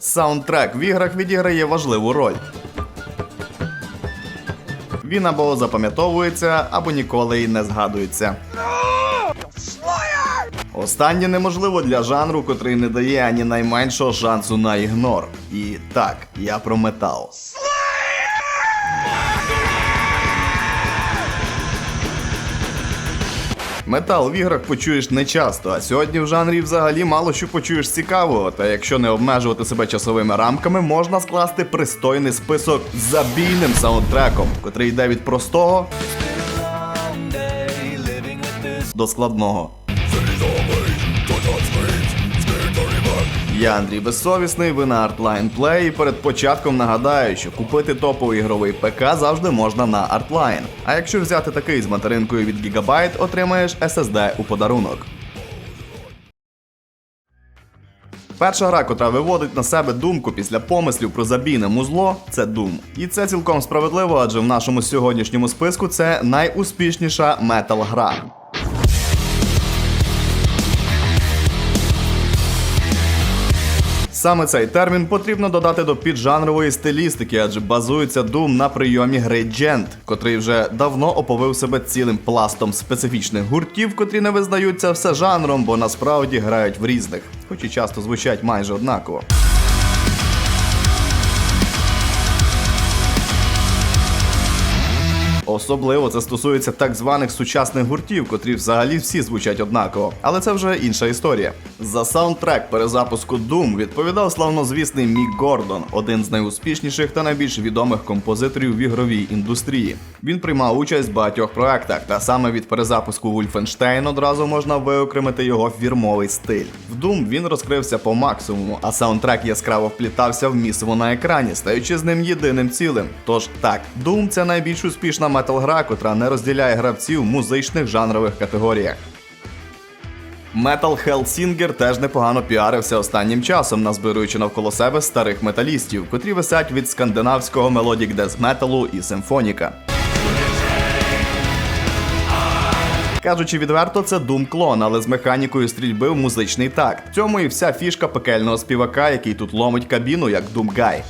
Саундтрек в іграх відіграє важливу роль. Він або запам'ятовується, або ніколи й не згадується. Останнє неможливо для жанру, котрий не дає ані найменшого шансу на ігнор. І так, я про метал. Метал в іграх почуєш не часто, а сьогодні в жанрі взагалі мало що почуєш цікавого. Та якщо не обмежувати себе часовими рамками, можна скласти пристойний список з забійним саундтреком, котрий йде від простого до складного. Я Андрій Безсовісний, ви на Artline Play і перед початком нагадаю, що купити топовий ігровий ПК завжди можна на Artline. А якщо взяти такий з материнкою від Gigabyte, отримаєш SSD у подарунок. Перша гра, котра виводить на себе думку після помислів про забійне музло, це Doom. І це цілком справедливо, адже в нашому сьогоднішньому списку це найуспішніша метал Саме цей термін потрібно додати до піджанрової стилістики, адже базується Doom на прийомі гри Gent, котрий вже давно оповив себе цілим пластом специфічних гуртів, котрі не визнаються все жанром, бо насправді грають в різних, хоч і часто звучать майже однаково. Особливо це стосується так званих сучасних гуртів, котрі взагалі всі звучать однаково. Але це вже інша історія. За саундтрек перезапуску Doom відповідав славнозвісний Мік Гордон, один з найуспішніших та найбільш відомих композиторів в ігровій індустрії. Він приймав участь в багатьох проектах, та саме від перезапуску Wolfenstein одразу можна виокремити його фірмовий стиль. В Doom він розкрився по максимуму, а саундтрек яскраво вплітався в місиво на екрані, стаючи з ним єдиним цілим. Тож так, Doom це найбільш успішна метал-гра, котра не розділяє гравців музичних жанрових категоріях. Metal Hellsinger теж непогано піарився останнім часом, назбируючи навколо себе старих металістів, котрі висять від скандинавського мелодік дез-металу і симфоніка. Кажучи відверто, це Doom клон, але з механікою стрільби в музичний такт. В цьому і вся фішка пекельного співака, який тут ломить кабіну, як Doom Guy.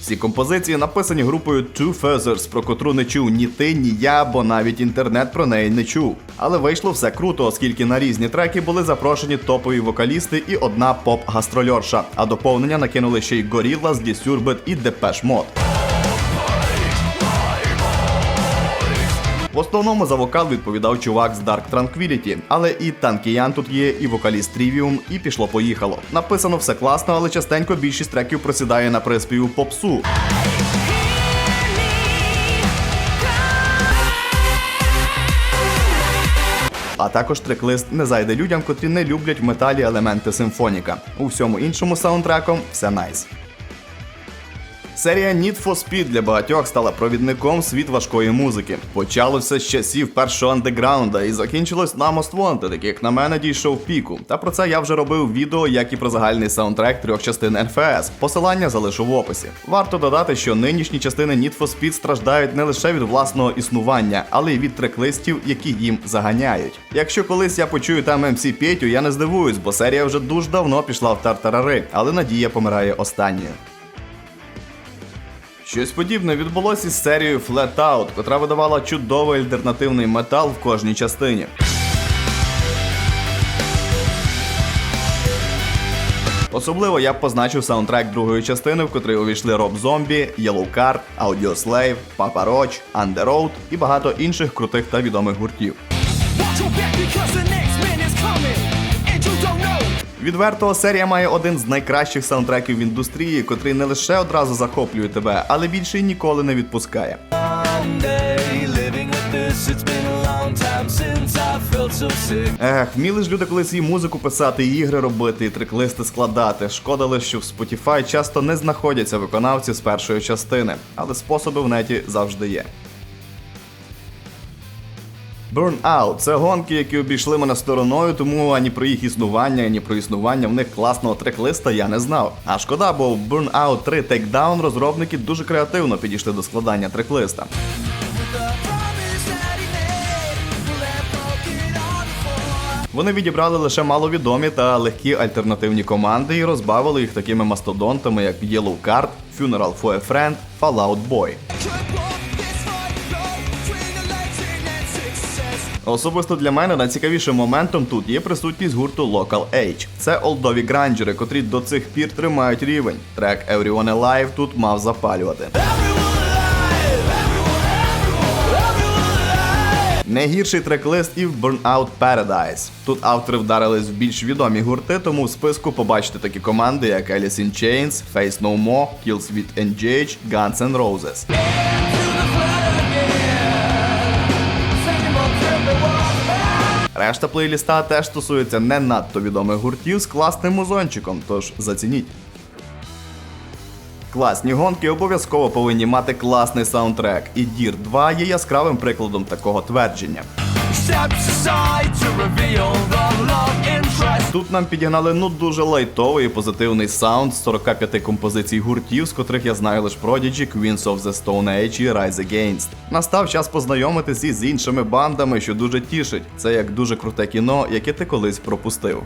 Ці композиції написані групою Two Feathers, про котру не чув ні ти, ні я, бо навіть інтернет про неї не чув. Але вийшло все круто, оскільки на різні треки були запрошені топові вокалісти і одна поп-гастрольорша. А доповнення накинули ще й Gorillaz, Disturbed і Depeche Mode. В основному за вокал відповідав чувак з Dark Tranquility, але і Танкіян тут є, і вокаліст Trivium, і пішло-поїхало. Написано все класно, але частенько більшість треків просідає на приспіву попсу. А також трек-лист не зайде людям, котрі не люблять в металі елементи симфоніка. У всьому іншому саундтреком все найс. Серія Need for Speed для багатьох стала провідником світ важкої музики. Почалося з часів першого андеграунда і закінчилось на Most Wanted, як на мене, дійшов піку. Та про це я вже робив відео, як і про загальний саундтрек трьох частин NFS. Посилання залишу в описі. Варто додати, що нинішні частини Need for Speed страждають не лише від власного існування, але й від трек-листів, які їм заганяють. Якщо колись я почую там MC Петю, я не здивуюсь, бо серія вже дуже давно пішла в тартарари, але надія помирає останньою. Щось подібне відбулося із серією Flat Out, котра видавала чудовий альтернативний метал в кожній частині. Особливо я б позначив саундтрек другої частини, в котрий увійшли Роб Зомбі, Yellowcard, Audioslave, Papa Roach, Underoath і багато інших крутих та відомих гуртів. Відверто, серія має один з найкращих саундтреків в індустрії, котрий не лише одразу захоплює тебе, але більше й ніколи не відпускає. Ех, вміли ж люди колись і музику писати, і ігри робити, і трек-листи складати. Шкода лише, що в Spotify часто не знаходяться виконавці з першої частини, але способи в неті завжди є. Burnout – це гонки, які обійшли мене стороною, тому ані про їх існування, ані про існування в них класного трек-листа я не знав. А шкода, бо в Burnout 3 Takedown розробники дуже креативно підійшли до складання трек-листа. Вони відібрали лише маловідомі та легкі альтернативні команди і розбавили їх такими мастодонтами, як Yellow Card, Funeral for a Friend, Fallout Boy. Особисто для мене найцікавішим моментом тут є присутність гурту Local Age. Це олдові гранджери, котрі до цих пір тримають рівень. Трек Everyone Alive тут мав запалювати. Не гірший трек-лист і в Burnout Paradise. Тут автори вдарились в більш відомі гурти, тому в списку побачите такі команди, як Alice in Chains, Face No More, Kills with Engage, Guns N' Roses. Решта плейліста теж стосується не надто відомих гуртів з класним музончиком, тож зацініть. Класні гонки обов'язково повинні мати класний саундтрек, і Дір 2 є яскравим прикладом такого твердження. Steps aside to reveal the love interest. Тут нам підігнали ну дуже лайтовий і позитивний саунд з 45 композицій гуртів, з котрих я знаю лише Prodigy, Queens of the Stone Age і Rise Against. Настав час познайомитись із іншими бандами, що дуже тішить. Це як дуже круте кіно, яке ти колись пропустив.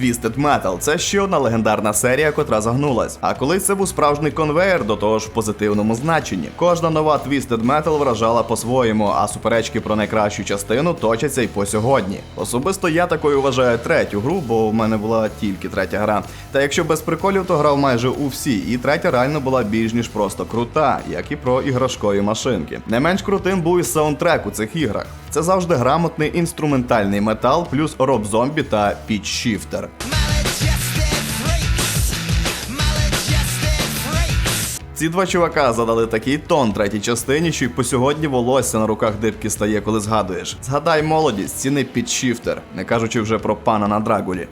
Twisted Metal – це ще одна легендарна серія, котра загнулась. А колись це був справжній конвейер, до того ж в позитивному значенні. Кожна нова Twisted Metal вражала по-своєму, а суперечки про найкращу частину точаться й по сьогодні. Особисто я такою вважаю третю гру, бо в мене була тільки третя гра. Та якщо без приколів, то грав майже у всі, і третя реально була більш ніж просто крута, як і про іграшкові машинки. Не менш крутим був і саундтрек у цих іграх. Це завжди грамотний інструментальний метал, плюс роб зомбі та піч шіфтер. Ці два чувака задали такий тон третій частині, що й по сьогодні волосся на руках дибки стає, коли згадуєш. Згадай молодість, ціни підшіфтер, не кажучи вже про пана на драгулі.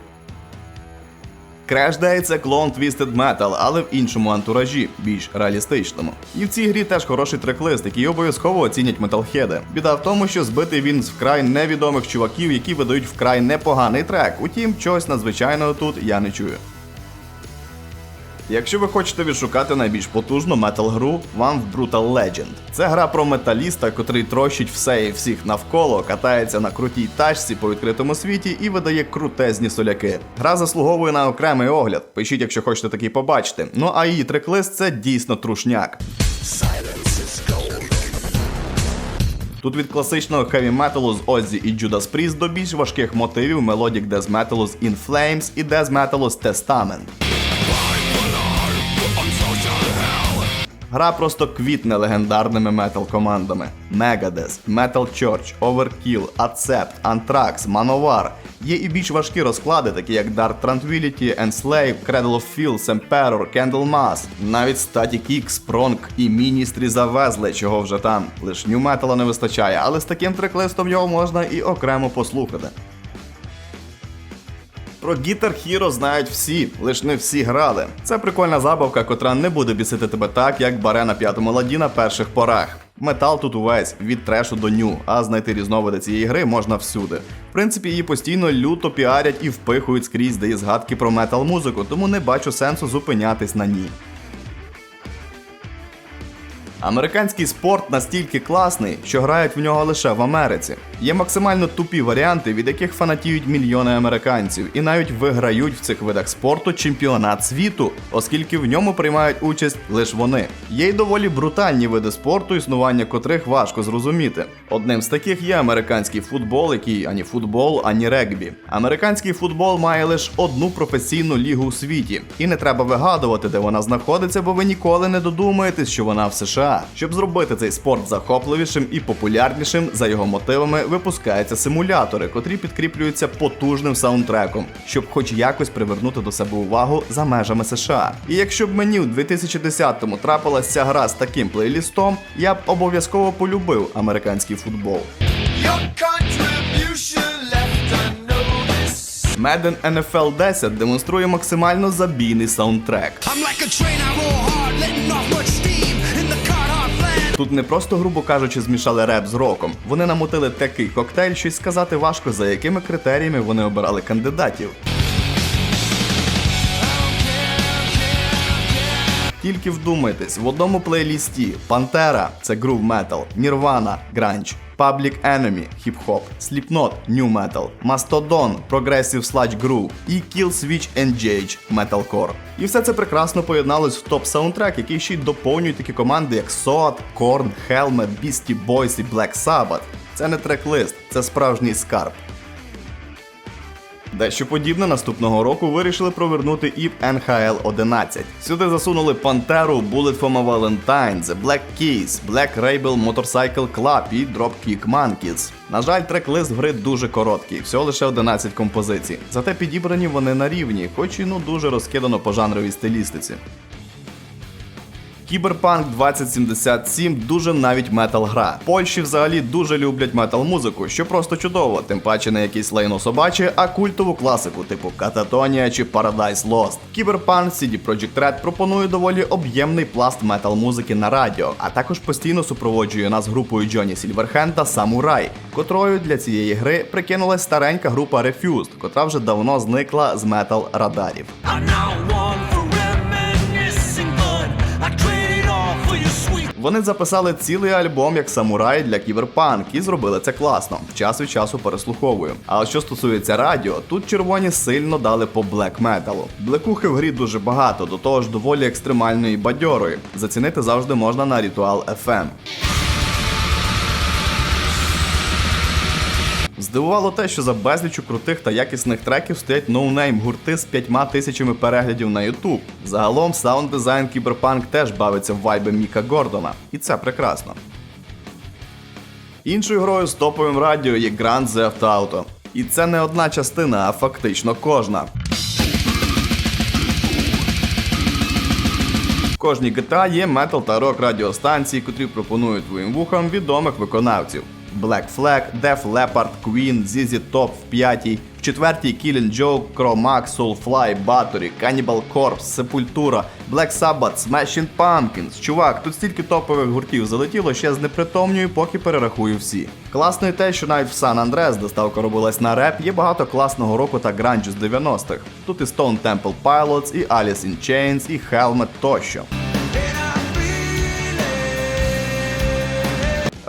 Day – клон Twisted Metal, але в іншому антуражі, більш реалістичному. І в цій грі теж хороший трек-лист, який обов'язково оцінять металхеди. Біда в тому, що збитий він з вкрай невідомих чуваків, які видають вкрай непоганий трек. Утім, чогось надзвичайного тут я не чую. Якщо ви хочете відшукати найбільш потужну метал-гру, вам в Brutal Legend. Це гра про металіста, котрий трощить все і всіх навколо, катається на крутій тачці по відкритому світі і видає крутезні соляки. Гра заслуговує на окремий огляд. Пишіть, якщо хочете такий побачити. Ну а її трек-лист це дійсно трушняк. Тут від класичного хеві металу з Оззі і Judas Priest до більш важких мотивів мелодік дез металу з In Flames і дез металу з Testament. Гра просто квітне легендарними метал-командами: Megadeth, Metal Church, Overkill, Accept, Anthrax, Manowar. Є і більш важкі розклади, такі як Dark Tranquility, Enslave, Cradle of Filth, Emperor, Candlemas. Навіть Static X, Prong і Ministry завезли, чого вже там. Лиш нью метала не вистачає, але з таким треклистом його можна і окремо послухати. Про Guitar Hero знають всі, лиш не всі грали. Це прикольна забавка, котра не буде бісити тебе так, як баре на п'ятому ладі на перших порах. Метал тут увесь від трешу до ню, а знайти різновиди цієї гри можна всюди. В принципі, її постійно люто піарять і впихують скрізь, де є згадки про метал музику, тому не бачу сенсу зупинятись на ній. Американський спорт настільки класний, що грають в нього лише в Америці. Є максимально тупі варіанти, від яких фанатіють мільйони американців, і навіть виграють в цих видах спорту чемпіонат світу, оскільки в ньому приймають участь лише вони. Є й доволі брутальні види спорту, існування котрих важко зрозуміти. Одним з таких є американський футбол, який ані футбол, ані регбі. Американський футбол має лише одну професійну лігу у світі, і не треба вигадувати, де вона знаходиться, бо ви ніколи не додумаєтесь, що вона в США. Щоб зробити цей спорт захопливішим і популярнішим, за його мотивами випускаються симулятори, котрі підкріплюються потужним саундтреком, щоб хоч якось привернути до себе увагу за межами США. І якщо б мені у 2010-му трапилась ця гра з таким плейлістом, я б обов'язково полюбив американський футбол. Madden NFL 10 демонструє максимально забійний саундтрек. I'm like a train, I roll hard, letting off Тут не просто, грубо кажучи, змішали реп з роком. Вони намотили такий коктейль, що й сказати важко, за якими критеріями вони обирали кандидатів. Тільки вдумайтесь, в одному плейлісті Пантера це грув метал, Нірвана гранч, Public Enemy хіп-хоп, Slipknot New Metal, Mastodon Progressive Sludge Groove і Killswitch Engage Metalcore. І все це прекрасно поєдналось в топ саундтрек, який ще й доповнюють такі команди, як SOAT, Korn, Helmet, Beastie Boys і Black Sabbath. Це не трек-лист, це справжній скарб. Дещо подібне наступного року вирішили провернути і в NHL 11. Сюди засунули Пантеру, Bullet for my Valentine, The Black Keys, Black Rabel Motorcycle Club і Dropkick Monkeys. На жаль, трек-лист гри дуже короткий, всього лише 11 композицій. Зате підібрані вони на рівні, хоч і ну дуже розкидано по жанровій стилістиці. Кіберпанк 2077 дуже навіть метал гра. Польщі взагалі дуже люблять метал музику, що просто чудово, тим паче не якісь лайно собаче, а культову класику, типу Кататонія чи Paradise Lost. Кіберпанк CD Projekt Red пропонує доволі об'ємний пласт метал музики на радіо, а також постійно супроводжує нас групою Джоні Сільверхенда Самурай, котрою для цієї гри прикинулась старенька група Refused, котра вже давно зникла з метал радарів. Вони записали цілий альбом як самурай для кіберпанк і зробили це класно. Час від часу переслуховую. А що стосується радіо, тут червоні сильно дали по блек металу. Блекухи в грі дуже багато, до того ж доволі екстремальної бадьорої. Зацінити завжди можна на ритуал FM. Здивувало те, що за безлічу крутих та якісних треків стоять ноунейм гурти з п'ятьма тисячами переглядів на YouTube. Загалом саунд дизайн Кіберпанк теж бавиться в вайби Міка Гордона, і це прекрасно. Іншою грою з топовим радіо є Grand Theft Auto. І це не одна частина, а фактично кожна. В кожній GTA є метал та рок радіостанції, котрі пропонують твоїм вухам відомих виконавців. Black Flag, Def Leppard, Queen, ZZ Top в п'ятій, в четвертій Killing Joke, Chromax, Soulfly, Battery, Cannibal Corpse, Sepultura, Black Sabbath, Smashing Pumpkins. Чувак, тут стільки топових гуртів залетіло, ще знепритомнюю, поки перерахую всі. Класно і те, що навіть в San Andreas, де ставка робилась на реп, є багато класного року та гранджу з 90-х. Тут і Stone Temple Pilots, і Alice in Chains, і Helmet тощо.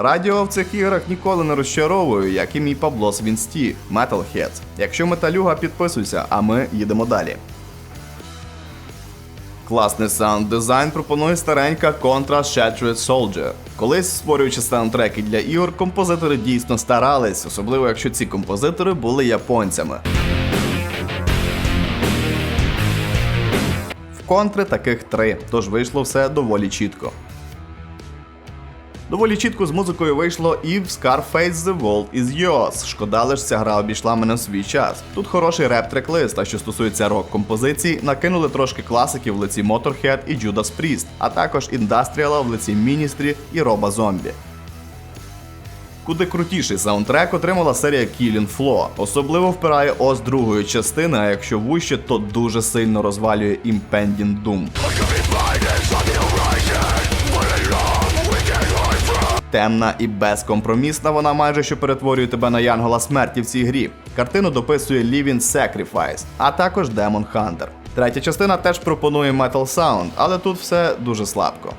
Радіо в цих іграх ніколи не розчаровую, як і мій Паблос Вінсті, Metalheads. Якщо металюга, підписуйся, а ми їдемо далі. Класний саунд дизайн пропонує старенька Contra Shattered Soldier. Колись створюючи саундтреки для ігор, композитори дійсно старались, особливо якщо ці композитори були японцями. В контри таких три, тож вийшло все доволі чітко. Доволі чітко з музикою вийшло і в Scarface The World Is Yours. Шкода лиш ця гра обійшла мене в свій час. Тут хороший реп-трек-лист, а що стосується рок-композицій, накинули трошки класиків в лиці Motorhead і Judas Priest, а також індастріала в лиці Ministry і Роба Зомбі. Куди крутіший саундтрек отримала серія Killing Floor. Особливо впирає ос другої частини, а якщо вуще, то дуже сильно розвалює Impending Doom. Темна і безкомпромісна, вона майже що перетворює тебе на Янгола смерті в цій грі. Картину дописує Living Sacrifice, а також Demon Hunter. Третя частина теж пропонує Metal Sound, але тут все дуже слабко.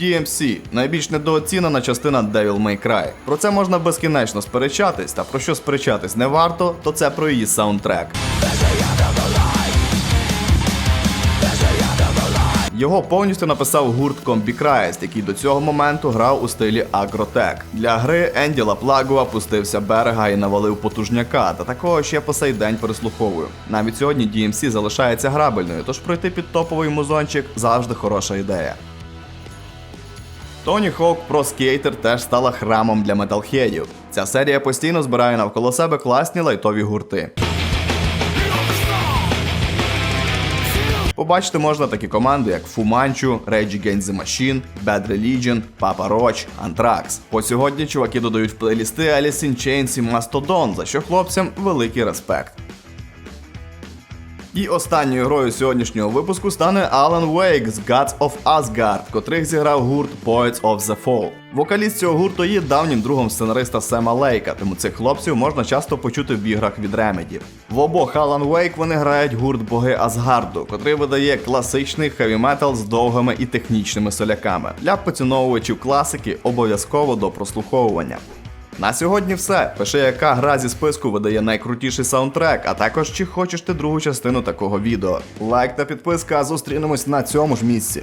DMC найбільш недооцінена частина Devil May Cry. Про це можна безкінечно сперечатись, та про що сперечатись не варто, то це про її саундтрек. Його повністю написав гурт Christ, який до цього моменту грав у стилі агротек. Для гри Енді Лаплагуа пустився берега і навалив потужняка, та такого ще по сей день переслуховую. Навіть сьогодні DMC залишається грабельною, тож пройти під топовий музончик завжди хороша ідея. Тоні Хоук Pro Skater теж стала храмом для металхедів. Ця серія постійно збирає навколо себе класні лайтові гурти. Побачити можна такі команди, як Fumanchu, Rage Against the Machine, Bad Religion, Papa Roach, Anthrax. По сьогодні чуваки додають в плейлісти Alice in Chains і Mastodon, за що хлопцям великий респект. І останньою грою сьогоднішнього випуску стане Alan Wake з Gods of Asgard, котрих зіграв гурт Poets of the Fall. Вокаліст цього гурту є давнім другом сценариста Сема Лейка, тому цих хлопців можна часто почути в іграх від Remedy. В обох Alan Wake вони грають гурт Боги Асгарду, котрий видає класичний хеві метал з довгими і технічними соляками. Для поціновувачів класики обов'язково до прослуховування. На сьогодні все. Пиши, яка гра зі списку видає найкрутіший саундтрек, а також чи хочеш ти другу частину такого відео. Лайк та підписка, зустрінемось на цьому ж місці.